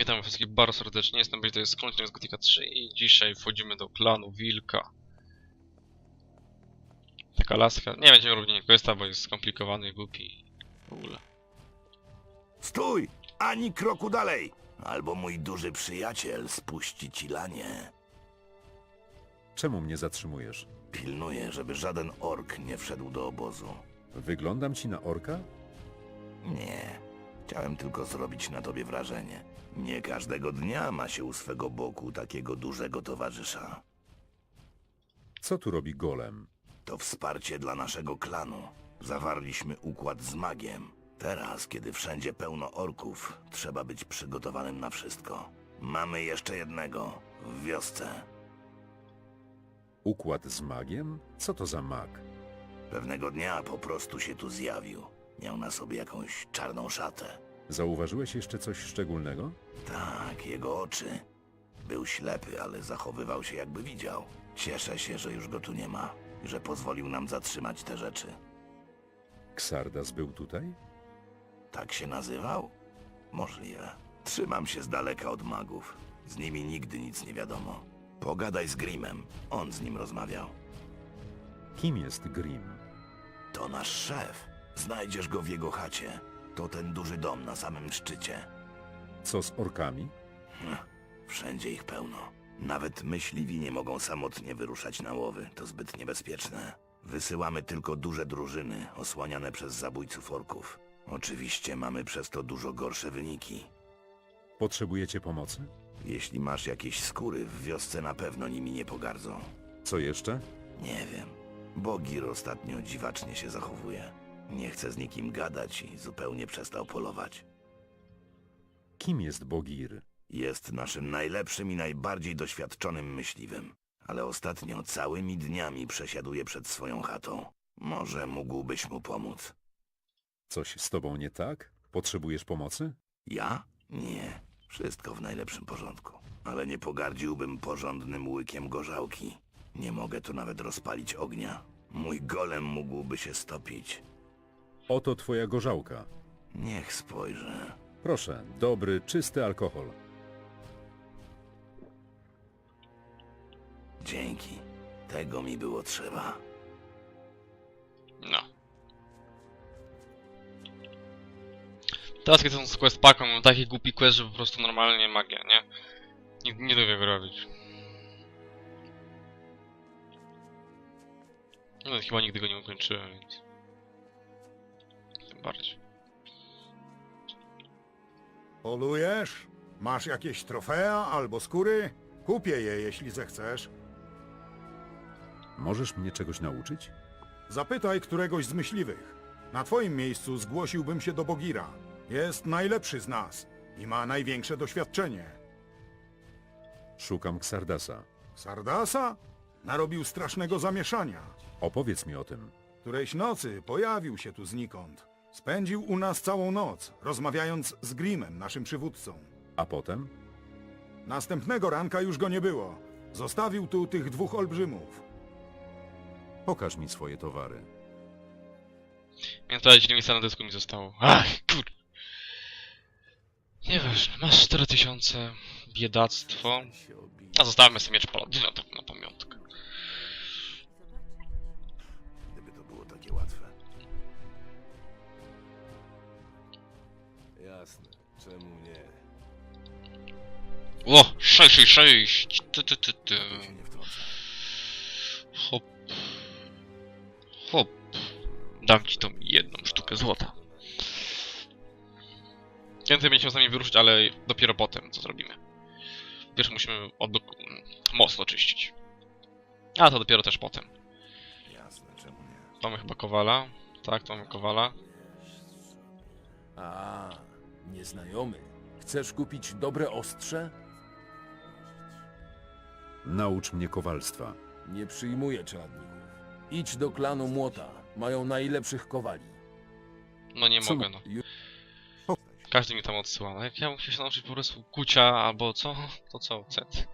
Witam wszystkich bardzo serdecznie, jestem Bej, to jest Kończnik z Gotika 3 i dzisiaj wchodzimy do klanu Wilka. Taka laska, nie będziemy robić questa, bo jest skomplikowany i głupi. W ogóle. Stój! Ani kroku dalej! Albo mój duży przyjaciel spuści ci lanie. Czemu mnie zatrzymujesz? Pilnuję, żeby żaden ork nie wszedł do obozu. Wyglądam ci na orka? Nie. Chciałem tylko zrobić na tobie wrażenie. Nie każdego dnia ma się u swego boku takiego dużego towarzysza. Co tu robi golem? To wsparcie dla naszego klanu. Zawarliśmy układ z magiem. Teraz, kiedy wszędzie pełno orków, trzeba być przygotowanym na wszystko. Mamy jeszcze jednego w wiosce. Układ z magiem? Co to za mag? Pewnego dnia po prostu się tu zjawił. Miał na sobie jakąś czarną szatę. Zauważyłeś jeszcze coś szczególnego? Tak, jego oczy. Był ślepy, ale zachowywał się jakby widział. Cieszę się, że już go tu nie ma że pozwolił nam zatrzymać te rzeczy. Ksardas był tutaj? Tak się nazywał? Możliwe. Trzymam się z daleka od magów. Z nimi nigdy nic nie wiadomo. Pogadaj z Grimem. On z nim rozmawiał. Kim jest Grim? To nasz szef. Znajdziesz go w jego chacie. To ten duży dom na samym szczycie. Co z orkami? Wszędzie ich pełno. Nawet myśliwi nie mogą samotnie wyruszać na łowy. To zbyt niebezpieczne. Wysyłamy tylko duże drużyny, osłaniane przez zabójców orków. Oczywiście mamy przez to dużo gorsze wyniki. Potrzebujecie pomocy? Jeśli masz jakieś skóry, w wiosce na pewno nimi nie pogardzą. Co jeszcze? Nie wiem. Bogir ostatnio dziwacznie się zachowuje. Nie chce z nikim gadać i zupełnie przestał polować. Kim jest Bogir? Jest naszym najlepszym i najbardziej doświadczonym myśliwym, ale ostatnio całymi dniami przesiaduje przed swoją chatą. Może mógłbyś mu pomóc. Coś z tobą nie tak? Potrzebujesz pomocy? Ja? Nie. Wszystko w najlepszym porządku. Ale nie pogardziłbym porządnym łykiem gorzałki. Nie mogę tu nawet rozpalić ognia. Mój golem mógłby się stopić. Oto twoja gorzałka. Niech spojrzę. Proszę, dobry, czysty alkohol. Dzięki. Tego mi było trzeba. No. Teraz kiedy są z quest packą, mam taki głupi quest, że po prostu normalnie magia, nie? Nie, nie lubię go robić. No chyba nigdy go nie ukończyłem, więc... Bardziej. Polujesz? Masz jakieś trofea albo skóry? Kupię je, jeśli zechcesz. Możesz mnie czegoś nauczyć? Zapytaj któregoś z myśliwych. Na twoim miejscu zgłosiłbym się do Bogira. Jest najlepszy z nas i ma największe doświadczenie. Szukam Ksardasa. Sardasa? Narobił strasznego zamieszania. Opowiedz mi o tym. Którejś nocy pojawił się tu znikąd. Spędził u nas całą noc, rozmawiając z Grimem, naszym przywódcą. A potem? Następnego ranka już go nie było. Zostawił tu tych dwóch olbrzymów. Pokaż mi swoje towary. Miałem sprawdzić ile miejsca na dysku mi zostało. Ach, kur... Nieważne, masz 4000, biedactwo. A zostawmy sobie miecz paladyna tak na pamiątkę. Jasne, czemu nie? O, 666! Ty, ty, ty, ty. Tu się nie wtrącę. Hop. Hop. Dam ci tą jedną sztukę złota. Więcej będziemy z nami wyruszyć, ale dopiero potem, co zrobimy. Pierwszy musimy od most oczyścić. A to dopiero też potem. Jasne, czemu nie? Mamy chyba Kowala. Tak, to mamy Kowala. A, nieznajomy. Chcesz kupić dobre ostrze? Naucz mnie kowalstwa. Nie przyjmuję czeladników. Idź do klanu Młota. Mają najlepszych kowali. No nie Co mogę, no. Ju- Każdy mi tam odsyła. No jak ja muszę się nauczyć po prostu kucia albo co, to co, cet.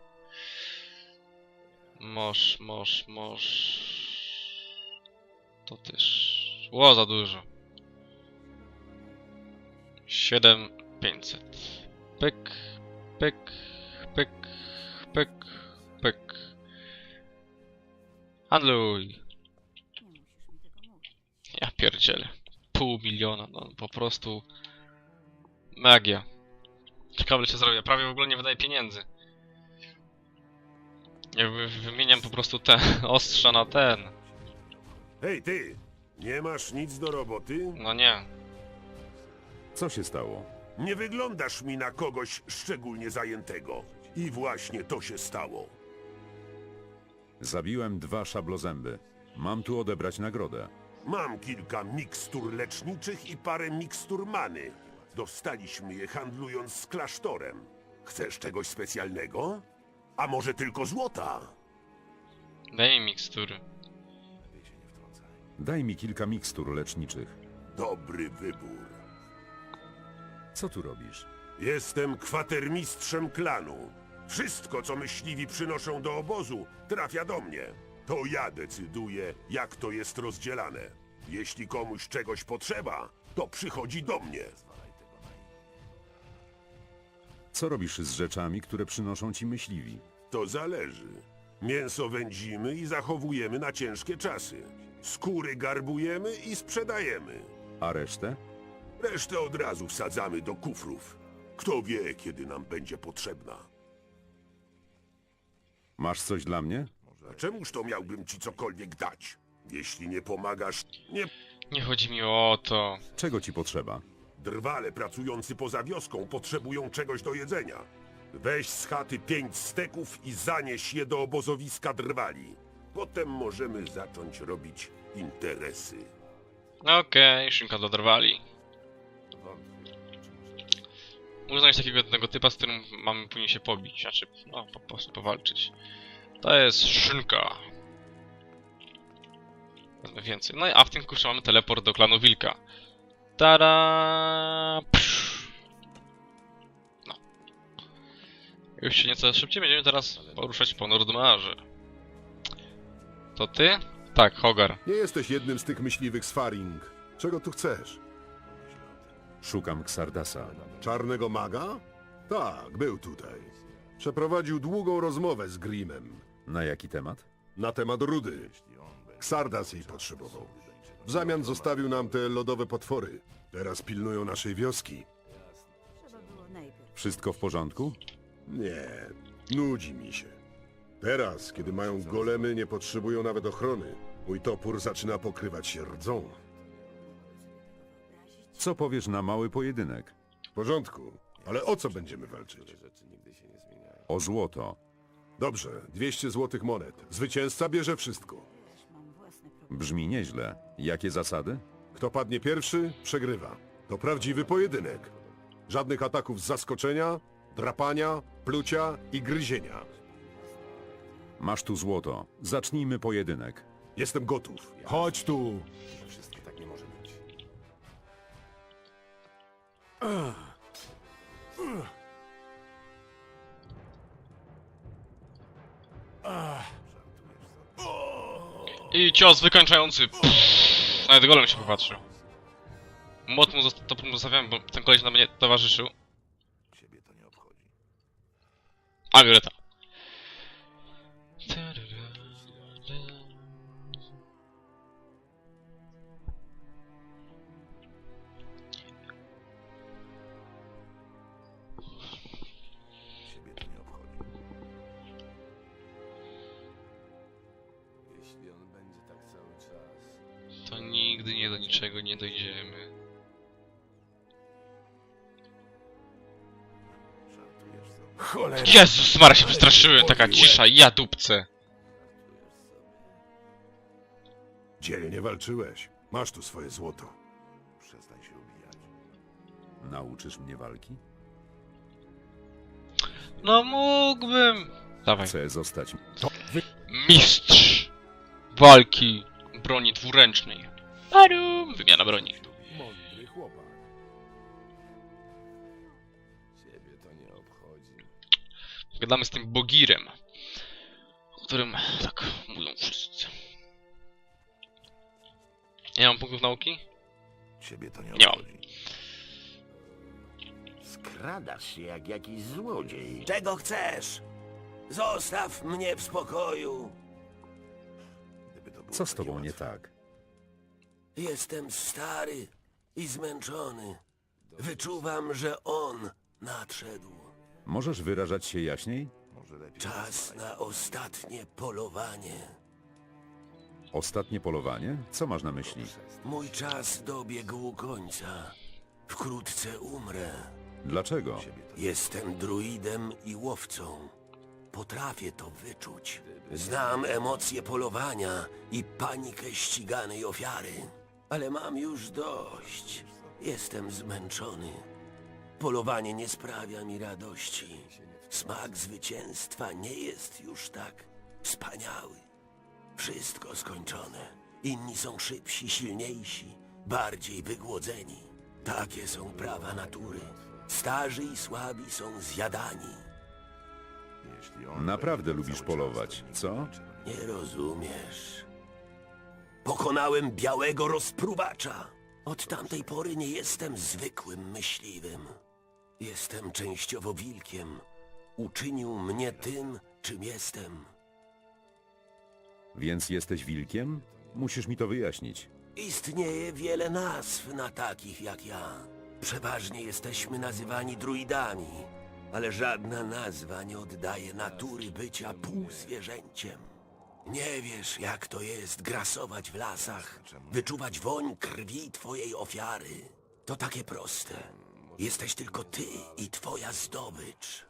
Moż, moż, moż. To też. Ło, za dużo. 7500. Pyk, pyk, pyk, pyk, pyk. Handluj. Ja pierdzielę. Pół miliona, no po prostu... Magia. Ciekawe, się zrobię. Prawie w ogóle nie wydaję pieniędzy. Ja wy- wymieniam po prostu te ostrza na ten. Hej ty, nie masz nic do roboty? No nie. Co się stało? Nie wyglądasz mi na kogoś szczególnie zajętego. I właśnie to się stało. Zabiłem dwa szablozęby. Mam tu odebrać nagrodę. Mam kilka mikstur leczniczych i parę mikstur many. Dostaliśmy je handlując z klasztorem. Chcesz czegoś specjalnego? A może tylko złota? Daj mi mikstury. Daj mi kilka mikstur leczniczych. Dobry wybór. Co tu robisz? Jestem kwatermistrzem klanu. Wszystko, co myśliwi przynoszą do obozu, trafia do mnie. To ja decyduję, jak to jest rozdzielane. Jeśli komuś czegoś potrzeba, to przychodzi do mnie. Co robisz z rzeczami, które przynoszą ci myśliwi? To zależy. Mięso wędzimy i zachowujemy na ciężkie czasy. Skóry garbujemy i sprzedajemy. A resztę? Resztę od razu wsadzamy do kufrów. Kto wie, kiedy nam będzie potrzebna. Masz coś dla mnie? A czemuż to miałbym ci cokolwiek dać? Jeśli nie pomagasz, nie Nie chodzi mi o to. Czego ci potrzeba? Drwale pracujący poza wioską potrzebują czegoś do jedzenia. Weź z chaty pięć steków i zanieś je do obozowiska drwali. Potem możemy zacząć robić interesy. Okej, szynka dodrwali. Muszę znaleźć takiego jednego typa, z którym mamy później się pobić, znaczy, no, po prostu powalczyć. To jest szynka. Więcej. No i a w tym kurczę mamy teleport do klanu Wilka. Psz. No. Już się nieco szybciej będziemy teraz poruszać po Nordmarze. To ty? Tak, Hogar. Nie jesteś jednym z tych myśliwych z Faring. Czego tu chcesz? Szukam Xardasa. Czarnego maga? Tak, był tutaj. Przeprowadził długą rozmowę z Grimem Na jaki temat? na temat rudy. Xardas jej potrzebował. W zamian zostawił nam te lodowe potwory. Teraz pilnują naszej wioski. Trzeba było najpierw. Wszystko w porządku? Nie, nudzi mi się. Teraz, kiedy mają golemy, nie potrzebują nawet ochrony. Mój topór zaczyna pokrywać się rdzą. Co powiesz na mały pojedynek? W porządku, ale o co będziemy walczyć? O złoto. Dobrze, 200 złotych monet. Zwycięzca bierze wszystko. Brzmi nieźle. Jakie zasady? Kto padnie pierwszy, przegrywa. To prawdziwy pojedynek. Żadnych ataków z zaskoczenia, drapania, plucia i gryzienia. Masz tu złoto. Zacznijmy pojedynek. Jestem gotów. Chodź tu. I cios wykończający. Pff, nawet golem się popatrzył. Młot mu zosta- to zostawiam, bo ten koleś nam będzie towarzyszył. Ciebie to nie obchodzi. A, Violeta. Jezus Mara, się przestraszyłem, taka cisza, ja dupce. Dzielnie walczyłeś. Masz tu swoje złoto. Przestań się ubijać. Nauczysz mnie walki? No mógłbym. Dawaj. Chcę zostać. Mistrz walki broni dwuręcznej. Badum! Wymiana broni. Gadamy z tym Bogirem, o którym tak mówią wszyscy. Nie mam punktów nauki? Ciebie to nie Nie mam. obchodzi. Skradasz się jak jakiś złodziej. Czego chcesz? Zostaw mnie w spokoju. Co z tobą nie tak? Jestem stary i zmęczony. Wyczuwam, że on nadszedł. Możesz wyrażać się jaśniej? Czas na ostatnie polowanie. Ostatnie polowanie? Co masz na myśli? Mój czas dobiegł końca. Wkrótce umrę. Dlaczego? Jestem druidem i łowcą. Potrafię to wyczuć. Znam emocje polowania i panikę ściganej ofiary. Ale mam już dość. Jestem zmęczony. Polowanie nie sprawia mi radości. Smak zwycięstwa nie jest już tak wspaniały. Wszystko skończone. Inni są szybsi, silniejsi, bardziej wygłodzeni. Takie są prawa natury. Starzy i słabi są zjadani. Naprawdę lubisz polować, co? Nie rozumiesz. Pokonałem białego rozpruwacza. Od tamtej pory nie jestem zwykłym myśliwym. Jestem częściowo wilkiem. Uczynił mnie tym, czym jestem. Więc jesteś wilkiem? Musisz mi to wyjaśnić. Istnieje wiele nazw na takich jak ja. Przeważnie jesteśmy nazywani druidami, ale żadna nazwa nie oddaje natury bycia półzwierzęciem. Nie wiesz, jak to jest grasować w lasach, wyczuwać woń krwi twojej ofiary. To takie proste. Jesteś tylko ty i twoja zdobycz.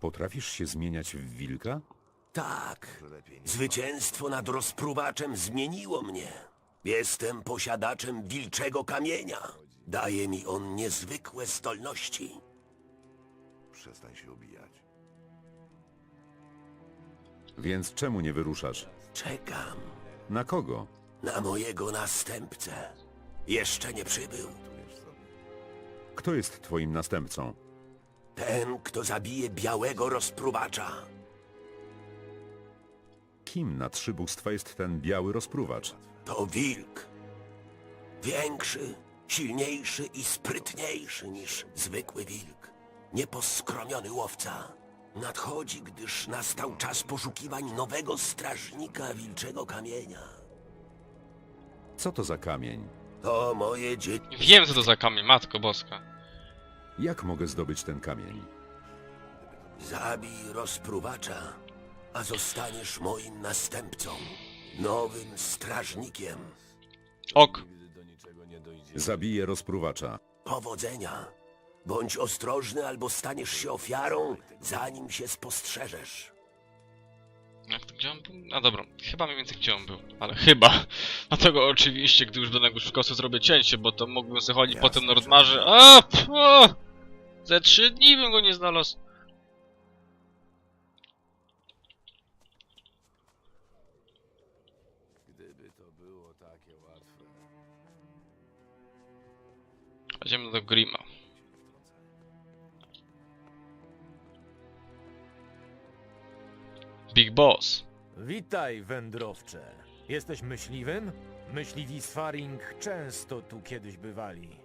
Potrafisz się zmieniać w wilka? Tak, zwycięstwo nad rozpruwaczem zmieniło mnie. Jestem posiadaczem wilczego kamienia. Daje mi on niezwykłe zdolności. Przestań się obijać. Więc czemu nie wyruszasz? Czekam Na kogo? na mojego następcę. Jeszcze nie przybył. Kto jest twoim następcą? Ten, kto zabije białego rozpruwacza. Kim na trzy bóstwa jest ten biały rozpruwacz? To wilk. Większy, silniejszy i sprytniejszy niż zwykły wilk. Nieposkromiony łowca. Nadchodzi, gdyż nastał czas poszukiwań nowego strażnika wilczego kamienia. Co to za kamień? To moje dzieci. Wiem, co to za kamień, matko boska. Jak mogę zdobyć ten kamień? Zabij rozpruwacza, a zostaniesz moim następcą. Nowym strażnikiem. Ok. Zabiję rozpruwacza. Powodzenia. Bądź ostrożny, albo staniesz się ofiarą, zanim się spostrzeżesz. Jak to, gdzie on był? No dobra, chyba mniej więcej gdzie on był, ale chyba. Dlatego oczywiście, gdy już do niego szybkosu zrobię cięcie, bo to mógłbym sobie chodzić po tym Nordmarze. A, pło! Ze trzy dni bym go nie znalazł. Gdyby to było takie łatwe. Idziemy do Grima. Big Boss. Witaj, wędrowcze. Jesteś myśliwym? Myśliwi z Faring często tu kiedyś bywali.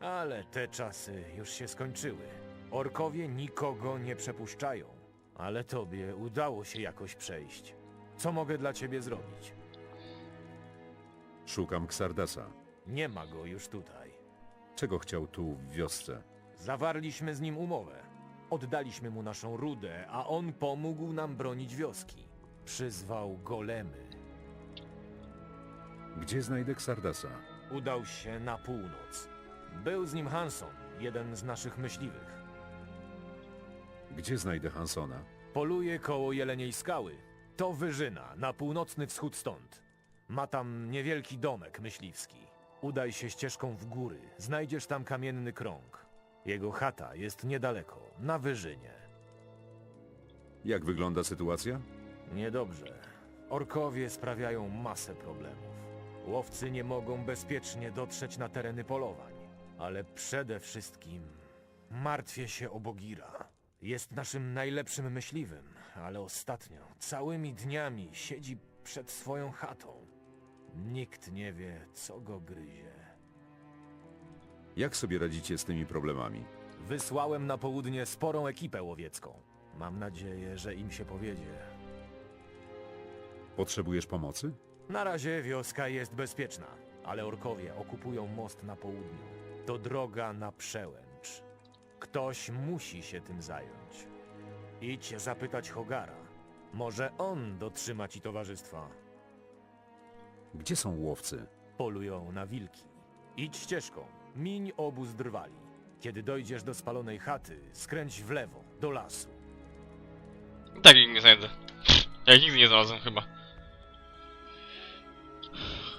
Ale te czasy już się skończyły. Orkowie nikogo nie przepuszczają. Ale tobie udało się jakoś przejść. Co mogę dla ciebie zrobić? Szukam Xardasa. Nie ma go już tutaj. Czego chciał tu w wiosce? Zawarliśmy z nim umowę. Oddaliśmy mu naszą rudę, a on pomógł nam bronić wioski. Przyzwał golemy. Gdzie znajdę Xardasa? Udał się na północ. Był z nim Hanson, jeden z naszych myśliwych. Gdzie znajdę Hansona? Poluje koło Jeleniej Skały. To wyżyna, na północny wschód stąd. Ma tam niewielki domek myśliwski. Udaj się ścieżką w góry, znajdziesz tam kamienny krąg. Jego chata jest niedaleko, na wyżynie. Jak wygląda sytuacja? Niedobrze. Orkowie sprawiają masę problemów. Łowcy nie mogą bezpiecznie dotrzeć na tereny polowań. Ale przede wszystkim martwię się o Bogira. Jest naszym najlepszym myśliwym, ale ostatnio całymi dniami siedzi przed swoją chatą. Nikt nie wie, co go gryzie. Jak sobie radzicie z tymi problemami? Wysłałem na południe sporą ekipę łowiecką. Mam nadzieję, że im się powiedzie. Potrzebujesz pomocy? Na razie wioska jest bezpieczna, ale orkowie okupują most na południu. To droga na przełęcz. Ktoś musi się tym zająć. Idź zapytać Hogara. Może on dotrzyma ci towarzystwa. Gdzie są łowcy? Polują na wilki. Idź ścieżką. Miń obóz drwali. Kiedy dojdziesz do spalonej chaty, skręć w lewo, do lasu. Tak ich nie znajdę. Ja ich nigdy nie znalazłem chyba.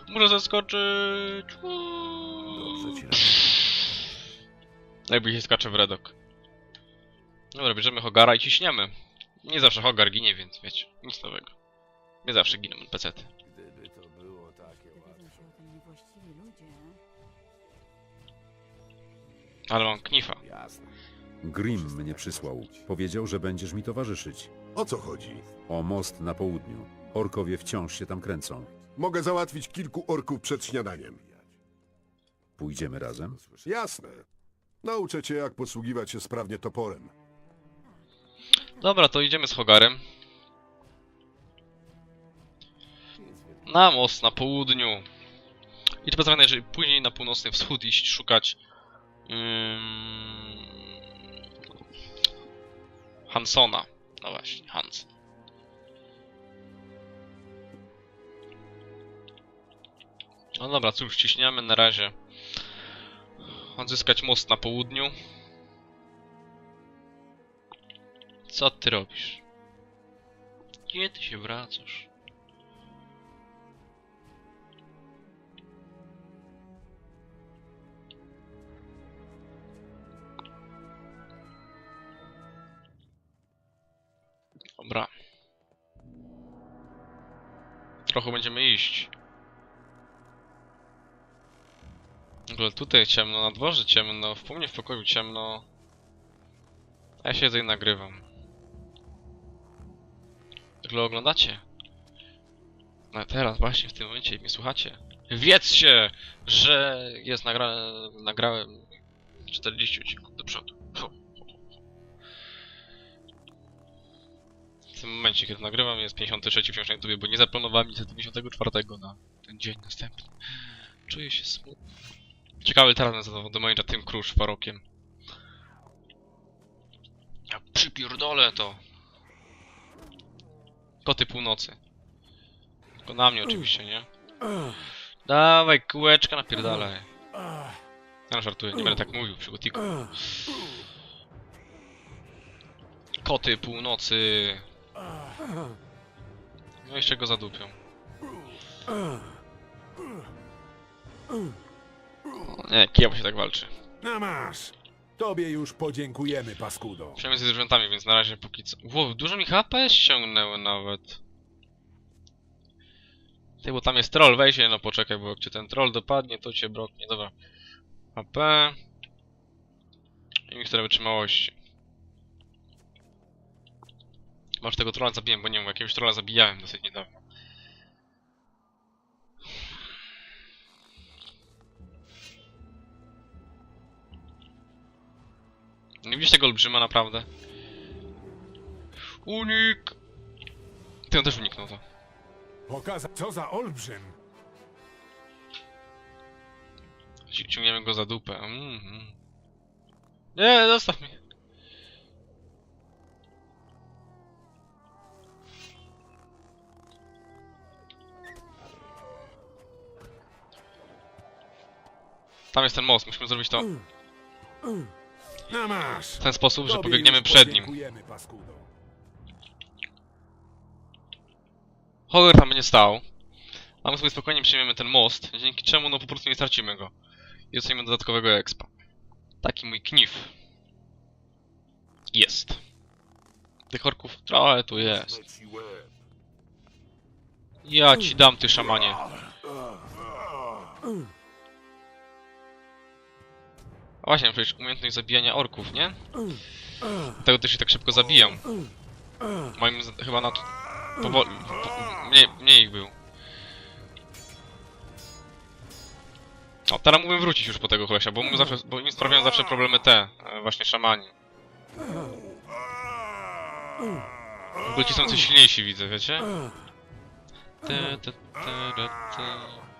Muszę zaskoczyć. Dobrze ci radzę. Jakby się skacze w redok. Dobra, bierzemy Hogara i ciśniemy. Nie zawsze Hogar ginie, więc wiecie, nic nowego. Nie zawsze giną NPC-ty. Ale mam knifa. Jasne. Grim mnie przysłał. Powiedział, że będziesz mi towarzyszyć. O co chodzi? O most na południu. Orkowie wciąż się tam kręcą. Mogę załatwić kilku orków przed śniadaniem. Pójdziemy razem? Jasne. Nauczę cię, jak posługiwać się sprawnie toporem. Dobra, to idziemy z Hogarem. Na most na południu. I to pozwala, jeżeli później na północny wschód iść szukać... ym, Hansona. No właśnie, Hans. No dobra, cóż, ciśniemy na razie. Odzyskać most na południu. Co ty robisz? Kiedy się wracasz? Dobra. Trochę będziemy iść. W ogóle tutaj ciemno, na dworze ciemno, w mnie w pokoju ciemno. A ja siedzę i nagrywam. W ogóle oglądacie? No teraz właśnie w tym momencie mnie słuchacie. Wiedzcie, że jest nagra... nagrałem 40 odcinków do przodu. Tym momencie, kiedy nagrywam, jest 53 wciąż na YouTube, bo nie zaplanowałem nic do 54 na ten dzień następny. Czuję się smutny. Ciekawy teraz na do mojego tym krusz parokiem. Ja przypierdolę to. Koty północy. Tylko na mnie oczywiście, nie? Dawaj, kółeczka napierdalaj. Ja żartuję, nie będę tak mówił przy gotiku. Koty północy. No jeszcze go zadupią. O, nie, kijowo się tak walczy. Na masz! Tobie już podziękujemy, paskudo. Przynajmniej ze zwierzętami, więc na razie póki co... Wow, dużo mi HP ściągnęły nawet. Ty, bo tam jest troll, weź się, no poczekaj, bo jak cię ten troll dopadnie, to cię broknie, dobra. HP... I mikstura wytrzymałości. Może tego trolla zabiłem, bo nie wiem, jakiegoś trolla zabijałem dosyć niedawno. Nie widzisz tego olbrzyma naprawdę? Unik! Ty on też uniknął to. Pokaza... Co za olbrzym! Ci- Ciągniemy go za dupę. Mhm. Nie, zostaw mnie. Tam jest ten most, musimy zrobić to Na masz! w ten sposób, że Tobie pobiegniemy już przed nim. podziękujemy, paskudo. Tam będzie stał. A my sobie spokojnie przyjmiemy ten most, dzięki czemu no po prostu nie stracimy go. I dostaniemy dodatkowego expa. Taki mój knif. Jest. Tych orków trochę tu jest. Ja ci dam, ty szamanie. Właśnie, przecież umiejętność zabijania orków, nie? Dlatego też się tak szybko zabijam. Moim chyba na to... Powoli... Po, mniej, mniej ich był. O, teraz mógłbym wrócić już po tego kolesia, bo, zawsze, bo mi sprawiają zawsze problemy te, e, właśnie szamani. W ci są coś silniejsi, widzę, wiecie? Te, te, te, te, te.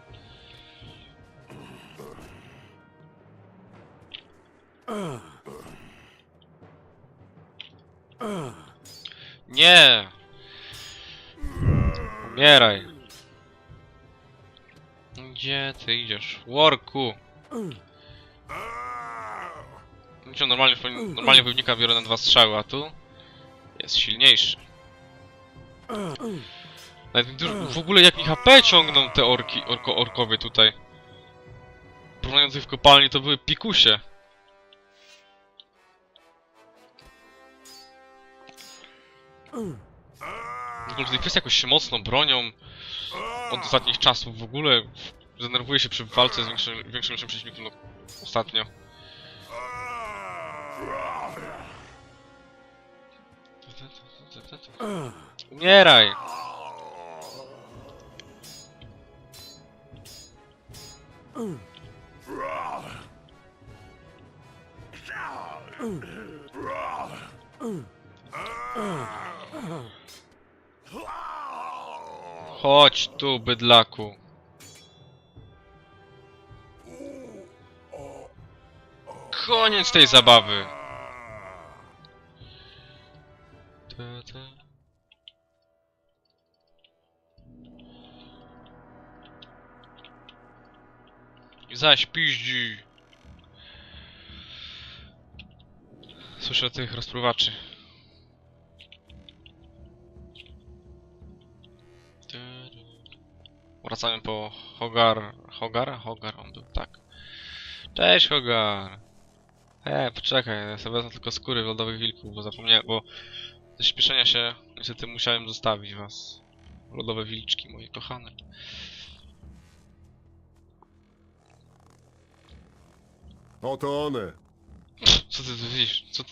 Nie! Umieraj! Gdzie ty idziesz? Worku! Wiecie, normalnie, normalnie wojownika biorę na dwa strzały, a tu jest silniejszy. W ogóle jak mi HP ciągną te orki, orko, orkowie tutaj. Porównując w kopalni to były pikusie. W ogóle tutaj kwestia jakoś się mocno bronią od ostatnich czasów w ogóle. Denerwuję się przy walce z większym, większym naszym przeciwnikiem no, ostatnio. Umieraj! Chodź tu, bydlaku. Koniec tej zabawy. Zaś piździ. Słyszę tych rozpruwaczy. Wracamy po Hogar... Hogar? Hogar on był, tak. Cześć Hogar! E, poczekaj, ja sobie wezmę tylko skóry lodowych wilków, bo zapomniałem, bo ze śpieszenia się niestety musiałem zostawić was. Lodowe wilczki, moje kochane. Oto one. Co ty tu widzisz? Co,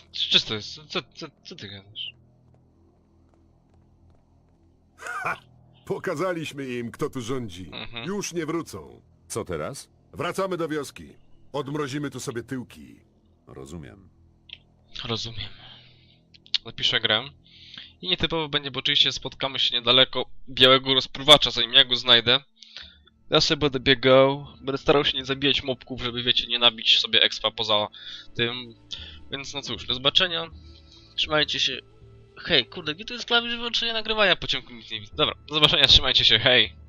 to jest? Co, co, co ty gadasz? Pokazaliśmy im, kto tu rządzi. Mhm. Już nie wrócą. Co teraz? Wracamy do wioski. Odmrozimy tu sobie tyłki. Rozumiem. Rozumiem. Zapiszę grę. I nietypowo będzie, bo oczywiście spotkamy się niedaleko białego rozpruwacza, zanim ja go znajdę. Ja sobie będę biegał, będę starał się nie zabijać mobków, żeby wiecie, nie nabić sobie expa poza tym. Więc no cóż, do zobaczenia. Trzymajcie się. Hej, kurde, gdzie to jest klawisz wyłączenia nagrywania po ciemku nic nie widzę. Dobra, do zobaczenia, trzymajcie się, hej.